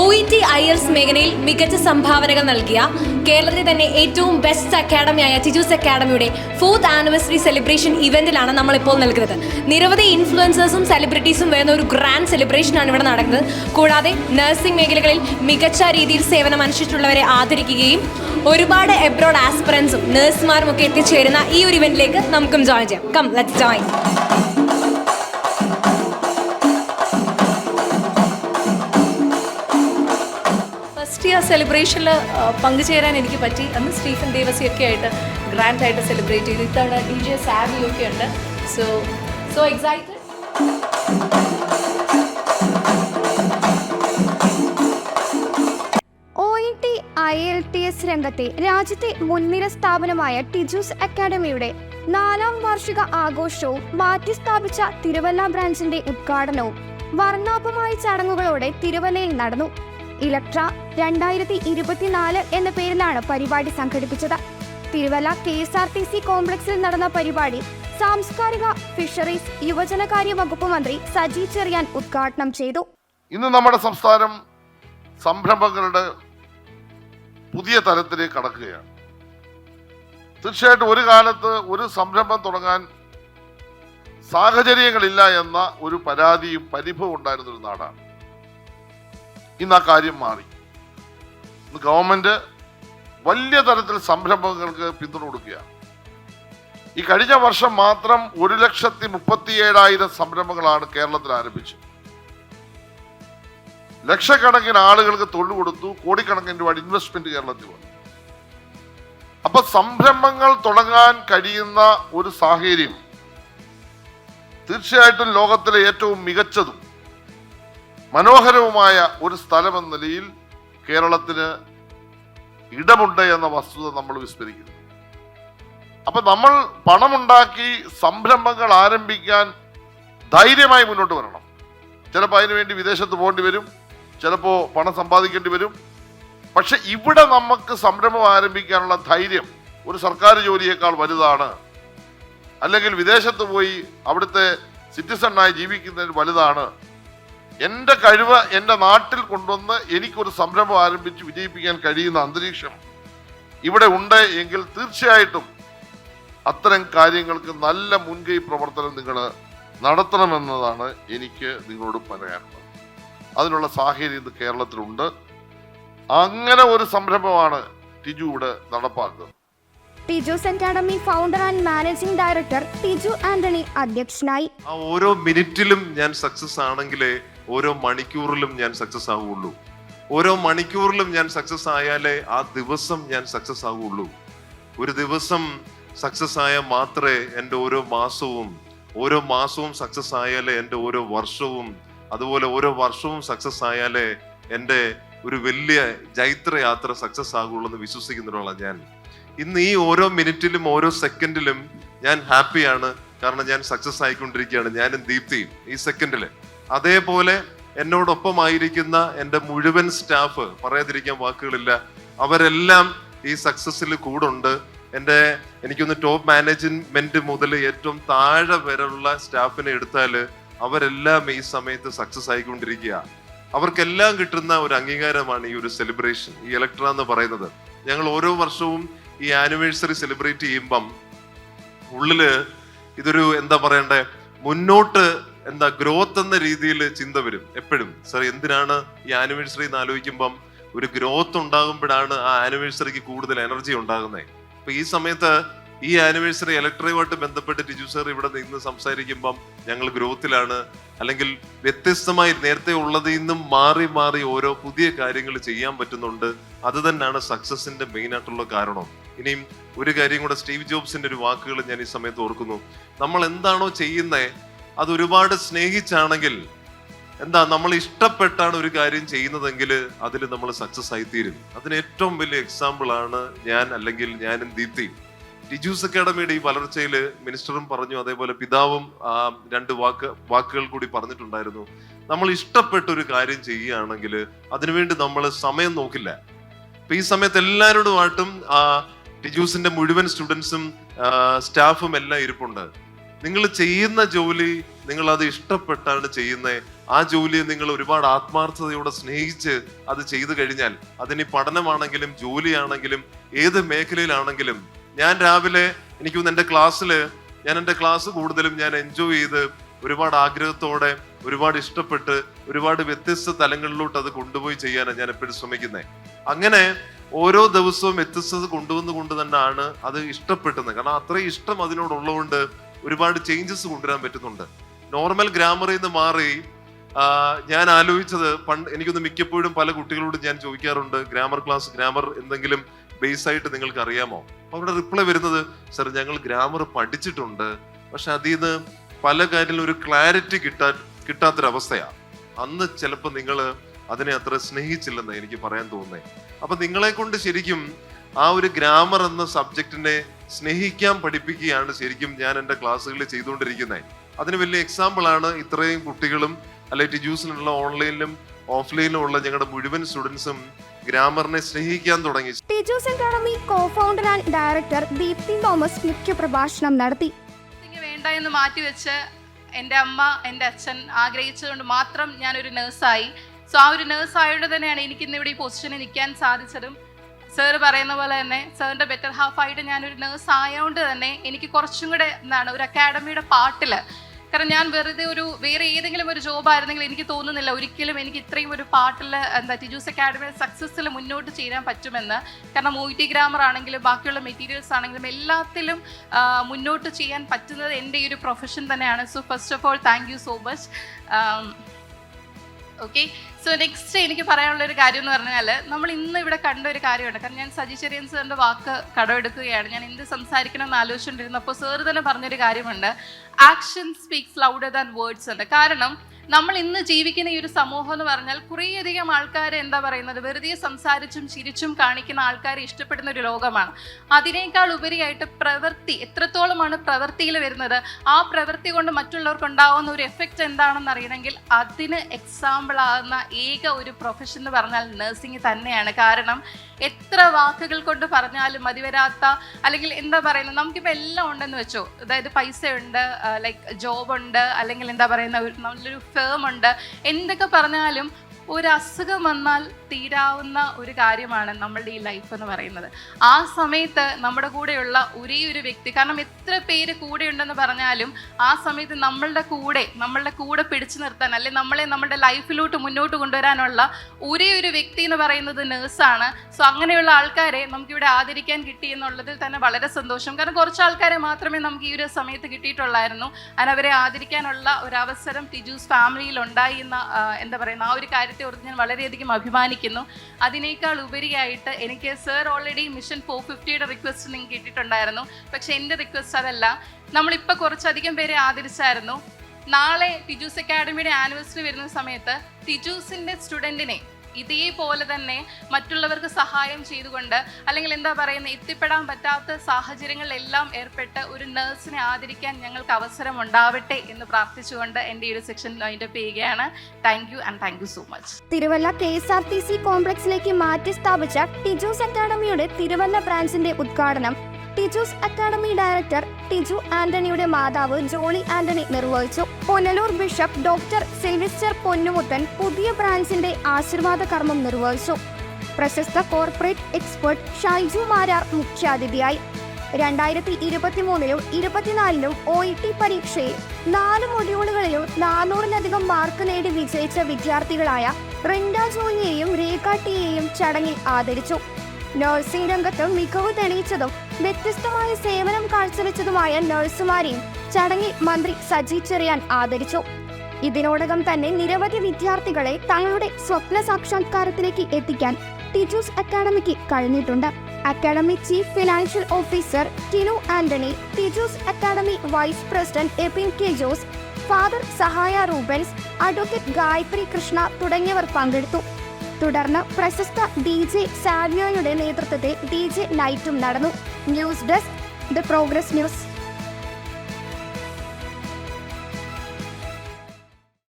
O E T IELTS മേഖലയിൽ മികച്ച സംഭാവനകൾ നൽകിയ കേരളത്തിലെ തന്നെ ഏറ്റവും ബെസ്റ്റ് അക്കാഡമിയായ ടിജൂസ് അക്കാഡമിയുടെ ഫോർത്ത് ആനിവേഴ്സറി സെലിബ്രേഷൻ ഇവന്റിലാണ് നമ്മളിപ്പോൾ നൽകുന്നത് നിരവധി ഇൻഫ്ലുവൻസേഴ്സും സെലിബ്രിറ്റീസും വരുന്ന ഒരു ഗ്രാൻഡ് സെലിബ്രേഷനാണ് ഇവിടെ നടക്കുന്നത്. കൂടാതെ നഴ്സിംഗ് മേഖലകളിൽ മികച്ച രീതിയിൽ സേവനം അനുഷ്ഠിച്ചിട്ടുള്ളവരെ ആദരിക്കുകയും ഒരുപാട് എബ്രോഡ് ആസ്പിറൻസും നഴ്സുമാരും ഒക്കെ എത്തിച്ചേരുന്ന ഈ ഒരു ഇവന്റിലേക്ക് നമുക്കും ജോയിൻ ചെയ്യാം. Come let's join first year സെലിബ്രേഷനിൽ പങ്കുചേരാൻ എനിക്ക് പറ്റി. അന്ന് സ്റ്റീഫൻ ദേവസിയൊക്കെ ആയിട്ട് ഗ്രാൻഡ് ആയിട്ട് സെലിബ്രേറ്റ് ചെയ്തു. ഇത്തവണ ഡി ജെ സാബിയൊക്കെ ഉണ്ട് സോ സോ എക്സൈറ്റഡ് രംഗത്തെ രാജ്യത്തെ മുൻനിര സ്ഥാപനമായ ടിജൂസ് അക്കാദമിയുടെ നാലാം വാർഷിക ആഘോഷവും മാറ്റിസ്ഥാപിച്ച തിരുവല്ല ബ്രാഞ്ചിന്റെ ഉദ്ഘാടനവും വർണാഭമായ ചടങ്ങുകളോടെ തിരുവല്ലയിൽ നടന്നു. ഇലക്ട്ര രണ്ടായിരത്തി ഇരുപത്തിനാല് എന്ന പേരിലാണ് പരിപാടി സംഘടിപ്പിച്ചത്. Thiruvalla K S R T C കോംപ്ലക്സിൽ നടന്ന പരിപാടി സാംസ്കാരിക ഫിഷറീസ് യുവജനകാര്യ വകുപ്പ് മന്ത്രി സജി ചെറിയാൻ ഉദ്ഘാടനം ചെയ്തു. ഇന്ന് നമ്മുടെ സംസ്ഥാനം സംരംഭങ്ങളുടെ പുതിയ തലത്തിലേക്ക് കടക്കുകയാണ്. തീർച്ചയായിട്ടും ഒരു കാലത്ത് ഒരു സംരംഭം തുടങ്ങാൻ സാഹചര്യങ്ങളില്ല എന്ന ഒരു പരാതിയും പരിഭവം ഉണ്ടായിരുന്ന ഒരു നാടാണ്. ഇന്ന് ആ കാര്യം മാറി. ഇന്ന് ഗവൺമെന്റ് വലിയ തരത്തിൽ സംരംഭങ്ങൾക്ക് പിന്തുണ കൊടുക്കുകയാണ്. ഈ കഴിഞ്ഞ വർഷം മാത്രം ഒരു ലക്ഷത്തി മുപ്പത്തി ഏഴായിരം സംരംഭങ്ങളാണ് കേരളത്തിൽ ആരംഭിച്ചത്. ലക്ഷക്കണക്കിന് ആളുകൾക്ക് തൊഴിൽ കൊടുത്തു കോടിക്കണക്കിന് രൂപ ഇൻവെസ്റ്റ്മെന്റ് കേരളത്തിൽ വന്നു. അപ്പൊ സംരംഭങ്ങൾ തുടങ്ങാൻ കഴിയുന്ന ഒരു സാഹചര്യം തീർച്ചയായിട്ടും ലോകത്തിലെ ഏറ്റവും മികച്ചതും മനോഹരവുമായ ഒരു സ്ഥലമെന്ന നിലയിൽ കേരളത്തിന് ഇടമുണ്ട് എന്ന വസ്തുത നമ്മൾ വിസ്മരിക്കുന്നു. അപ്പൊ നമ്മൾ പണമുണ്ടാക്കി സംരംഭങ്ങൾ ആരംഭിക്കാൻ ധൈര്യമായി മുന്നോട്ട് വരണം. ചിലപ്പോൾ അതിനുവേണ്ടി വിദേശത്ത് പോകേണ്ടി വരും ചിലപ്പോൾ പണം സമ്പാദിക്കേണ്ടി വരും. പക്ഷെ ഇവിടെ നമുക്ക് സംരംഭം ആരംഭിക്കാനുള്ള ധൈര്യം ഒരു സർക്കാർ ജോലിയേക്കാൾ വലുതാണ്. അല്ലെങ്കിൽ വിദേശത്ത് പോയി അവിടുത്തെ സിറ്റിസണായി ജീവിക്കുന്നതിന് വലുതാണ്. എന്റെ കഴിവ് എന്റെ നാട്ടിൽ കൊണ്ടുവന്ന് എനിക്കൊരു സംരംഭം ആരംഭിച്ച് വിജയിപ്പിക്കാൻ കഴിയുന്ന അന്തരീക്ഷം ഇവിടെ ഉണ്ട് എങ്കിൽ തീർച്ചയായിട്ടും അത്തരം കാര്യങ്ങൾക്ക് നല്ല മുൻകൈ പ്രവർത്തനം നിങ്ങൾ നടത്തണമെന്നതാണ് എനിക്ക് നിങ്ങളോട് പറയാനുള്ളത്. അതിനുള്ള സാഹചര്യം ഇന്ന് കേരളത്തിലുണ്ട്. അങ്ങനെ ഒരു സംരംഭമാണ് ടിജു ഇവിടെ നടപ്പാക്കുന്നത്. Tiju's academy founder and managing director Tiju Antony അധ്യക്ഷനായി. ആ ഓരോ മിനിറ്റിലും ഞാൻ സക്സസ് ആണെങ്കിലേ ഓരോ മണിക്കൂറിലും ഞാൻ സക്സസ് ആവുള്ളൂ. ഓരോ മണിക്കൂറിലും ഞാൻ സക്സസ് ആയാലേ ആ ദിവസം ഞാൻ സക്സസ് ആവുള്ളൂ. ഒരു ദിവസം സക്സസ് ആയാൽ മാത്രമേ എന്റെ ഓരോ മാസവും ഓരോ മാസവും സക്സസ് ആയാലേ എന്റെ ഓരോ വർഷവും അതുപോലെ ഓരോ വർഷവും സക്സസ് ആയാലേ എന്റെ ഒരു വലിയ ജൈത്രയാത്ര സക്സസ് ആകുള്ളൂ എന്ന് വിശ്വസിക്കുന്നതിനുള്ള ഞാൻ. ഇന്ന് ഈ ഓരോ മിനിറ്റിലും ഓരോ സെക്കൻഡിലും ഞാൻ ഹാപ്പിയാണ് കാരണം ഞാൻ സക്സസ് ആയിക്കൊണ്ടിരിക്കുകയാണ്. ഞാനും ദീപ്തിയും ഈ സെക്കൻഡിൽ അതേപോലെ എന്നോടൊപ്പമായിരിക്കുന്ന എന്റെ മുഴുവൻ സ്റ്റാഫ് പറയാതിരിക്കാൻ വാക്കുകളില്ല അവരെല്ലാം ഈ സക്സസ്സിൽ കൂടുണ്ട്. എന്റെ എനിക്കൊന്ന് ടോപ്പ് മാനേജ്മെന്റ് മുതൽ ഏറ്റവും താഴെ വരെയുള്ള സ്റ്റാഫിനെ എടുത്താൽ അവരെല്ലാം ഈ സമയത്ത് സക്സസ് ആയിക്കൊണ്ടിരിക്കുക. അവർക്കെല്ലാം കിട്ടുന്ന ഒരു അംഗീകാരമാണ് ഈ ഒരു സെലിബ്രേഷൻ ഈ ഇലക്ട്ര എന്ന് പറയുന്നത്. ഞങ്ങൾ ഓരോ വർഷവും ഈ ആനിവേഴ്സറി സെലിബ്രേറ്റ് ചെയ്യുമ്പം ഉള്ളിൽ ഇതൊരു എന്താ പറയണ്ടേ മുന്നോട്ട് എന്താ ഗ്രോത്ത് എന്ന രീതിയിൽ ചിന്ത വരും. എപ്പോഴും. സാർ എന്തിനാണ് ഈ ആനിവേഴ്സറി എന്ന് ആലോചിക്കുമ്പം ഒരു ഗ്രോത്ത് ഉണ്ടാകുമ്പോഴാണ് ആ ആനിവേഴ്സറിക്ക് കൂടുതൽ എനർജി ഉണ്ടാകുന്നത് അപ്പൊ ഈ സമയത്ത് ഈ ആനിവേഴ്സറി ഇലക്ട്രയുമായിട്ട് ബന്ധപ്പെട്ട് ടിജു സാർ ഇവിടെ നിന്ന് സംസാരിക്കുമ്പം ഞങ്ങൾ ഗ്രോത്തിലാണ് അല്ലെങ്കിൽ വ്യത്യസ്തമായി നേരത്തെ ഉള്ളതിൽ നിന്നും മാറി മാറി ഓരോ പുതിയ കാര്യങ്ങൾ ചെയ്യാൻ പറ്റുന്നുണ്ട്. അത് തന്നെയാണ് സക്സസിന്റെ മെയിൻ ആയിട്ടുള്ള കാരണം. ഇനിയും ഒരു കാര്യം കൂടെ സ്റ്റീവ് ജോബ്സിന്റെ ഒരു വാക്കുകൾ ഞാൻ ഈ സമയത്ത് ഓർക്കുന്നു. നമ്മൾ എന്താണോ ചെയ്യുന്നത് അത് ഒരുപാട് സ്നേഹിച്ചാണെങ്കിൽ എന്താ നമ്മൾ ഇഷ്ടപ്പെട്ടാണ് ഒരു കാര്യം ചെയ്യുന്നതെങ്കിൽ അതിൽ നമ്മൾ സക്സസ് ആയിത്തീരും. അതിന് ഏറ്റവും വലിയ എക്സാമ്പിൾ ആണ് ഞാൻ അല്ലെങ്കിൽ ഞാനും ദീപ്തി. ടിജൂസ് അക്കാഡമിയുടെ ഈ വളർച്ചയിൽ മിനിസ്റ്ററും പറഞ്ഞു അതേപോലെ പിതാവും രണ്ട് വാക്ക് വാക്കുകൾ കൂടി പറഞ്ഞിട്ടുണ്ടായിരുന്നു. നമ്മൾ ഇഷ്ടപ്പെട്ട ഒരു കാര്യം ചെയ്യുകയാണെങ്കിൽ അതിനുവേണ്ടി നമ്മൾ സമയം നോക്കില്ല. അപ്പൊ ഈ സമയത്ത് എല്ലാവരോടുമായിട്ടും ടിജൂസിന്റെ മുഴുവൻ സ്റ്റുഡൻസും സ്റ്റാഫും എല്ലാം ഇരിപ്പുണ്ട്. നിങ്ങൾ ചെയ്യുന്ന ജോലി നിങ്ങൾ അത് ഇഷ്ടപ്പെട്ടാണ് ചെയ്യുന്നത് ആ ജോലിയെ നിങ്ങൾ ഒരുപാട് ആത്മാർത്ഥതയോടെ സ്നേഹിച്ച് അത് ചെയ്തു കഴിഞ്ഞാൽ അതിന് പഠനമാണെങ്കിലും ജോലിയാണെങ്കിലും ഏത് മേഖലയിലാണെങ്കിലും ഞാൻ രാവിലെ എനിക്ക് തോന്നുന്നു എന്റെ ക്ലാസ്സിൽ ഞാൻ എന്റെ ക്ലാസ് കൂടുതലും ഞാൻ എൻജോയ് ചെയ്ത് ഒരുപാട് ആഗ്രഹത്തോടെ ഒരുപാട് ഇഷ്ടപ്പെട്ട് ഒരുപാട് വ്യത്യസ്ത തലങ്ങളിലോട്ട് അത് കൊണ്ടുപോയി ചെയ്യാനാണ് ഞാൻ എപ്പോഴും ശ്രമിക്കുന്നത് അങ്ങനെ ഓരോ ദിവസവും വ്യത്യസ്തത കൊണ്ടുവന്നുകൊണ്ട് തന്നെയാണ് അത് ഇഷ്ടപ്പെട്ടത്. കാരണം അത്രയും ഇഷ്ടം അതിനോടുള്ളതുകൊണ്ട് ഒരുപാട് ചേഞ്ചസ് കൊണ്ടുവരാൻ പറ്റുന്നുണ്ട്. നോർമൽ ഗ്രാമറിൽ നിന്ന് മാറി ഞാൻ ആലോചിച്ചത് പണ്ട് എനിക്കൊന്ന് മിക്കപ്പോഴും പല കുട്ടികളോടും ഞാൻ ചോദിക്കാറുണ്ട് ഗ്രാമർ ക്ലാസ് ഗ്രാമർ എന്തെങ്കിലും ബേസ് ആയിട്ട് നിങ്ങൾക്ക് അറിയാമോ? അപ്പൊ അവിടെ റിപ്ലൈ വരുന്നത് സർ ഞങ്ങൾ ഗ്രാമർ പഠിച്ചിട്ടുണ്ട് പക്ഷെ അതിൽ നിന്ന് പല കാര്യത്തിലും ഒരു ക്ലാരിറ്റി കിട്ടാ കിട്ടാത്തൊരവസ്ഥയാണ് അന്ന് ചിലപ്പോൾ നിങ്ങൾ അതിനെ അത്ര സ്നേഹിച്ചില്ലെന്ന് എനിക്ക് പറയാൻ തോന്നുന്നത് അപ്പൊ നിങ്ങളെ കൊണ്ട് ശരിക്കും ആ ഒരു ഗ്രാമർ എന്ന സബ്ജക്റ്റിനെ സ്നേഹിക്കാൻ പഠിപ്പിക്കുകയാണ് ശരിക്കും ഞാൻ എന്റെ ക്ലാസ്സുകളിൽ ചെയ്തുകൊണ്ടിരിക്കുന്നത്. അതിന് വലിയ എക്സാമ്പിളാണ് ഇത്രയും കുട്ടികളും അല്ലെ ടിജൂസിനുള്ള ഓൺലൈനിലും ഓഫ്ലൈനിലും ഉള്ള ഞങ്ങളുടെ മുഴുവൻ സ്റ്റുഡൻസും ഗ്രാമറിനെ സ്നേഹിക്കാൻ തുടങ്ങി. Tiju's academy co founder and director Deepthi Thomas മുഖ്യപ്രഭാഷണം നടത്തി. നഴ്സിംഗ് വേണ്ട എന്ന് മാറ്റിവെച്ച് എന്റെ അമ്മ എന്റെ അച്ഛൻ ആഗ്രഹിച്ചതുകൊണ്ട് മാത്രം ഞാനൊരു നേഴ്സായി സോ ആ ഒരു നേഴ്സ് ആയതുകൊണ്ട് തന്നെയാണ് എനിക്ക് ഇന്ന് ഇവിടെ ഈ പൊസിഷനിൽ നിൽക്കാൻ സാധിച്ചതും. സാറ് പറയുന്ന പോലെ തന്നെ സാറിന്റെ ബെറ്റർ ഹാഫ് ആയിട്ട് ഞാനൊരു നേഴ്സ് ആയതുകൊണ്ട് തന്നെ എനിക്ക് കുറച്ചും കൂടെ എന്താണ് ഒരു അക്കാഡമിയുടെ പാട്ടിൽ കാരണം ഞാൻ വെറുതെ ഒരു വേറെ ഏതെങ്കിലും ഒരു ജോബ് ആയിരുന്നെങ്കിൽ എനിക്ക് തോന്നുന്നില്ല ഒരിക്കലും എനിക്ക് ഇത്രയും ഒരു പാട്ടിൽ എന്താ ടിജൂസ് അക്കാഡമിയുടെ സക്സസ്സിൽ മുന്നോട്ട് ചെയ്യാൻ പറ്റുമെന്ന്. കാരണം മൂയിറ്റി ഗ്രാമർ ആണെങ്കിലും ബാക്കിയുള്ള മെറ്റീരിയൽസ് ആണെങ്കിലും എല്ലാത്തിലും മുന്നോട്ട് ചെയ്യാൻ പറ്റുന്നത് എന്റെ ഈ ഒരു പ്രൊഫഷൻ തന്നെയാണ്. So first of all thank you so much okay so next എനിക്ക് പറയാനുള്ള ഒരു കാര്യം എന്ന് പറഞ്ഞാൽ നമ്മൾ ഇന്ന് ഇവിടെ കണ്ട ഒരു കാര്യമുണ്ട് കാരണം ഞാൻ സജി ചെറിയൻ സാറിന്റെ വാക്ക് കടമെടുക്കുകയാണ്. ഞാൻ എന്ത് സംസാരിക്കണം എന്ന് ആലോചിച്ചുകൊണ്ടിരുന്നപ്പോൾ സേർ തന്നെ പറഞ്ഞൊരു കാര്യമുണ്ട്. Action speaks louder than words ഉണ്ട് കാരണം നമ്മൾ ഇന്ന് ജീവിക്കുന്ന ഈ ഒരു സമൂഹം എന്ന് പറഞ്ഞാൽ കുറേയധികം ആൾക്കാർ എന്താ പറയുന്നത്? വെറുതെ സംസാരിച്ചും ചിരിച്ചും കാണിക്കുന്ന ആൾക്കാരെ ഇഷ്ടപ്പെടുന്ന ഒരു ലോകമാണ്. അതിനേക്കാൾ ഉപരിയായിട്ട് പ്രവൃത്തി എത്രത്തോളമാണ് പ്രവൃത്തിയിൽ വരുന്നത്? ആ പ്രവൃത്തി കൊണ്ട് മറ്റുള്ളവർക്ക് ഉണ്ടാവുന്ന ഒരു എഫക്റ്റ് എന്താണെന്ന് അറിയണമെങ്കിൽ അതിന് എക്സാമ്പിൾ ആകുന്ന ഏക ഒരു പ്രൊഫഷൻ എന്ന് പറഞ്ഞാൽ നഴ്സിംഗ് തന്നെയാണ്. കാരണം എത്ര വാക്കുകൾ കൊണ്ട് പറഞ്ഞാലും മതിവരാത്ത അല്ലെങ്കിൽ എന്താ പറയുന്നത് നമുക്കിപ്പോൾ എല്ലാം ഉണ്ടെന്ന് വെച്ചോ. അതായത് പൈസ ഉണ്ട് ലൈക്ക് ജോബ് ഉണ്ട് അല്ലെങ്കിൽ എന്താ പറയുന്ന നല്ലൊരു ഫേം ഉണ്ട്. എന്തൊക്കെ പറഞ്ഞാലും ഒരു അസുഖം വന്നാൽ തീരാവുന്ന ഒരു കാര്യമാണ് നമ്മളുടെ ഈ ലൈഫ് എന്ന് പറയുന്നത്. ആ സമയത്ത് നമ്മുടെ കൂടെയുള്ള ഒരേ ഒരു വ്യക്തി കാരണം എത്ര പേര് കൂടെ ഉണ്ടെന്ന് പറഞ്ഞാലും ആ സമയത്ത് നമ്മളുടെ കൂടെ നമ്മളുടെ കൂടെ പിടിച്ചു നിർത്താൻ അല്ലെങ്കിൽ നമ്മളെ നമ്മുടെ ലൈഫിലോട്ട് മുന്നോട്ട് കൊണ്ടുവരാനുള്ള ഒരേ ഒരു വ്യക്തി എന്ന് പറയുന്നത് നേഴ്സാണ് സോ അങ്ങനെയുള്ള ആൾക്കാരെ നമുക്കിവിടെ ആദരിക്കാൻ കിട്ടി എന്നുള്ളതിൽ തന്നെ വളരെ സന്തോഷം. കാരണം കുറച്ച് ആൾക്കാരെ മാത്രമേ നമുക്ക് ഈ ഒരു സമയത്ത് കിട്ടിയിട്ടുള്ളായിരുന്നു. അതിനവരെ ആദരിക്കാനുള്ള ഒരു അവസരം ടിജൂസ് ഫാമിലിയിൽ ഉണ്ടായി എന്ന എന്താ പറയുന്ന ആ ഒരു കാര്യത്തെ ഓർത്ത് ഞാൻ വളരെയധികം അഭിമാനിക്കുന്നു. അതിനേക്കാൾ ഉപരിയായിട്ട് എനിക്ക് സർ ഓൾറെഡി മിഷൻ ഫോർ ഫിഫ്റ്റിയുടെ റിക്വസ്റ്റ് നിങ്ങൾക്ക് കിട്ടിയിട്ടുണ്ടായിരുന്നു പക്ഷേ എന്റെ റിക്വസ്റ്റ് അതല്ല. നമ്മളിപ്പോൾ കുറച്ചധികം പേരെ ആദരിച്ചായിരുന്നു. നാളെ ടിജൂസ് അക്കാഡമിയുടെ ആനിവേഴ്സറി വരുന്ന സമയത്ത് ടിജൂസിന്റെ സ്റ്റുഡന്റിനെ ഇതേപോലെ തന്നെ മറ്റുള്ളവർക്ക് സഹായം ചെയ്തുകൊണ്ട് അല്ലെങ്കിൽ എന്താ പറയുന്നത് എത്തിപ്പെടാൻ പറ്റാത്ത സാഹചര്യങ്ങളിലെല്ലാം ഏർപ്പെട്ട് ഒരു നേഴ്സിനെ ആദരിക്കാൻ ഞങ്ങൾക്ക് അവസരം ഉണ്ടാവട്ടെ എന്ന് പ്രാർത്ഥിച്ചുകൊണ്ട് എന്റെ ഈ ഒരു സെക്ഷൻ വൈൻഡപ്പ് ചെയ്യുകയാണ്. Thank you and thank you so much Thiruvalla K S R T C കോംപ്ലക്സിലേക്ക് മാറ്റി സ്ഥാപിച്ച ടിജോസ് അക്കാഡമിയുടെ തിരുവല്ല ബ്രാഞ്ചിന്റെ ഉദ്ഘാടനം ടിജൂസ് അക്കാഡമി ഡയറക്ടർ ടിജു ആന്റണിയുടെ മാതാവ് ജോളി ആന്റണി നിർവഹിച്ചു. പുനലൂർ ബിഷപ്പ് ഡോക്ടർ സിൽവിസ്റ്റർ പൊന്നുമുത്തൻ പുതിയ ബ്രാഞ്ചിന്റെ ആശീർവാദ കർമ്മം നിർവഹിച്ചു. പ്രശസ്ത കോർപ്പറേറ്റ് എക്സ്പെർട്ട് ഷൈജു മാരാർ മുഖ്യാതിഥിയായി. രണ്ടായിരത്തി ഇരുപത്തി മൂന്നിലും ഇരുപത്തിനാലിലും ഒ ഇ ടി പരീക്ഷയിൽ നാല് മൊഡ്യൂളുകളിലും നാനൂറിലധികം മാർക്ക് നേടി വിജയിച്ച വിദ്യാർത്ഥികളായ റിൻഡ ജോയിയെയും രേഖ ടിയെയും ചടങ്ങിൽ ആദരിച്ചു. നഴ്സിംഗ് രംഗത്ത് മികവ് തെളിയിച്ചതും വ്യത്യസ്തമായ സേവനം കാഴ്ചവെച്ചതുമായ നഴ്സുമാരെയും ചടങ്ങിൽ മന്ത്രി സജി ചെറിയാൻ ആദരിച്ചു. ഇതിനോടകം തന്നെ നിരവധി വിദ്യാർത്ഥികളെ തങ്ങളുടെ സ്വപ്ന സാക്ഷാത്കാരത്തിലേക്ക് എത്തിക്കാൻ ടീച്ചേഴ്സ് അക്കാഡമിക്ക് കഴിഞ്ഞിട്ടുണ്ട്. Academy chief financial officer Tinu Antony teachers academy vice president Epin K Jose father Sahaya Rubens advocate Gayathri Krishna തുടങ്ങിയവർ പങ്കെടുത്തു. തുടർന്ന് പ്രശസ്ത ഡി ജെ സാവിയോയുടെ നേതൃത്വത്തിൽ ഡി ജെ നൈറ്റും നടന്നു. News desk the progress news.